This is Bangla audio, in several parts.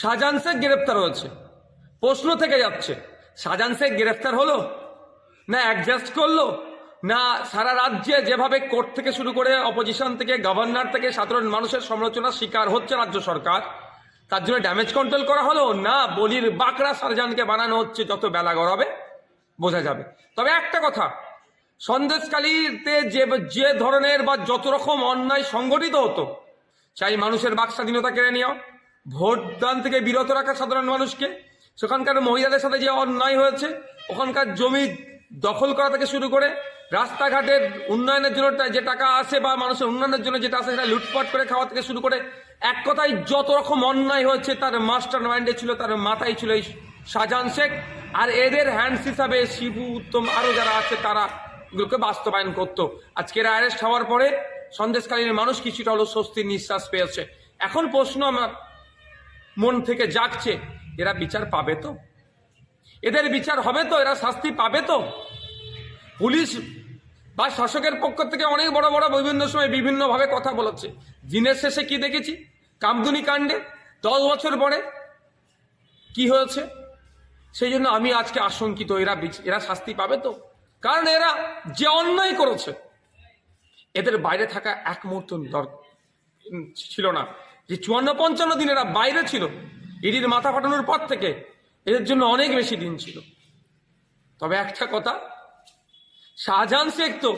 শাহজাহান শেখ গ্রেপ্তার হয়েছে। প্রশ্ন থেকে যাচ্ছে শাহজাহান শেখ গ্রেপ্তার হলো? না অ্যাডজাস্ট করল? না সারা রাজ্যে যেভাবে কোর্ট থেকে শুরু করে অপোজিশন থেকে গভর্নর থেকে সাধারণ মানুষের সমালোচনার শিকার হচ্ছে রাজ্য সরকার, তার জন্য ড্যামেজ কন্ট্রোল করা হলো? না, বলির বাঁকড়া শাহজাহানকে বানানো হচ্ছে যত বেলা গড়াবে, বোঝা যাবে। তবে একটা কথা সন্দেশকালীতে যে যে ধরনের বা যত রকম অন্যায় সংগঠিত হতো, চাই মানুষের বাক স্বাধীনতা কেড়ে নেওয়া ভোটদান থেকে বিরত রাখা সাধারণ মানুষকে। সেখানকার মহিলাদের সাথে যে অন্যায় হয়েছে, ওখানকার জমি দখল করা থেকে শুরু করে রাস্তাঘাটের উন্নয়নের জন্য যে টাকা আসে বা মানুষের উন্নয়নের জন্য যেটা আসে সেটা লুটপাট করে খাওয়া থেকে শুরু করে, এক কথায় যত রকম অন্যায় হয়েছে, তার মাস্টার মাইন্ডে ছিল, তার মাথায় ছিল এই শাহজাহান শেখ। আর এদের হ্যান্ডস হিসাবে শিবু, উত্তম আরও যারা আছে, তারা এগুলোকে বাস্তবায়ন করতো। আজকের অ্যারেস্ট হওয়ার পরে সন্দেশকালীন মানুষ কিছুটা হলো স্বস্তির নিঃশ্বাস পেয়েছে। এখন প্রশ্ন আমার মন থেকে জাগছে, এরা বিচার পাবে তো? এদের বিচার হবে তো? এরা শাস্তি পাবে তো? পুলিশ বা শাসকের পক্ষ থেকে অনেক বড় বড় বিভিন্ন সময় বিভিন্নভাবে কথা বলেছে। দিনের শেষে কি দেখেছি? কামদুনি কাণ্ডে, দশ বছর পরে কি হয়েছে? সেই জন্য আমি আজকে আশঙ্কিত, এরা এরা শাস্তি পাবে তো? কারণ এরা যে অন্যায় করেছে, এদের বাইরে থাকা এক মুহূর্ত ছিল না। যে চুয়ান্ন পঞ্চান্ন দিন এরা বাইরে ছিল। ইডির মাথা ফাটানোর পর থেকে এদের জন্য অনেক বেশি দিন ছিল। তবে একটা কথা, শাহজাহান শেখ তো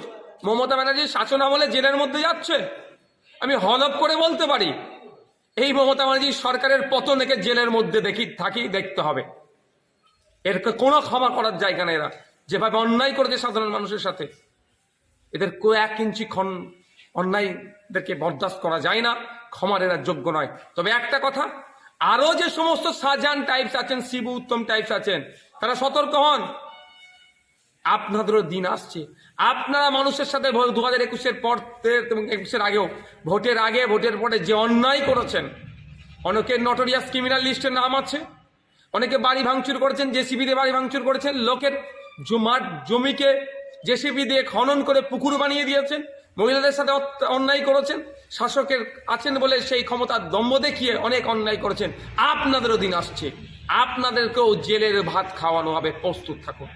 মমতা ব্যানার্জির শাসন আমলে জেলের মধ্যে যাচ্ছে। আমি হলপ করে বলতে পারি, এই মমতা ব্যানার্জির সরকারের পতন একে জেলের মধ্যে দেখি, থাকি, দেখতে হবে। এর কোনো ক্ষমা করার জায়গা নেই এরা। যেভাবে অন্যায় করেছে সাধারণ মানুষের সাথে, এদের কো, এক ইঞ্চি খন অন্যায়দেরকে বরদাস্ত করা যায় না ক্ষমার এরা যোগ্য নয়। তবে একটা কথা, আরও যে সমস্ত শাহজাহান টাইপস আছেন, শিবু উত্তম টাইপস আছেন, তারা সতর্ক হন। আপনাদেরও দিন আসছে। আপনারা মানুষের সাথে দু হাজার একুশের পর একুশের আগেও, ভোটের আগে, ভোটের পরে যে অন্যায় করেছেন, অনেকের নটোরিয়াস ক্রিমিনাল লিস্টের নাম আছে, অনেকে বাড়ি ভাঙচুর করেছেন, জেসিবি দিয়ে বাড়ি ভাঙচুর করেছেন, লোকের জমাট জমিকে জেসিবি দিয়ে খনন করে পুকুর বানিয়ে দিয়েছেন মহিলাদের সাথে অন্যায় করেছেন, শাসকের আছেন বলে সেই ক্ষমতার দম্ভ দেখিয়ে অনেক অন্যায় করেছেন। আপনাদেরও দিন আসছে। আপনাদেরকেও জেলের ভাত খাওয়ানো হবে। প্রস্তুত থাকুন।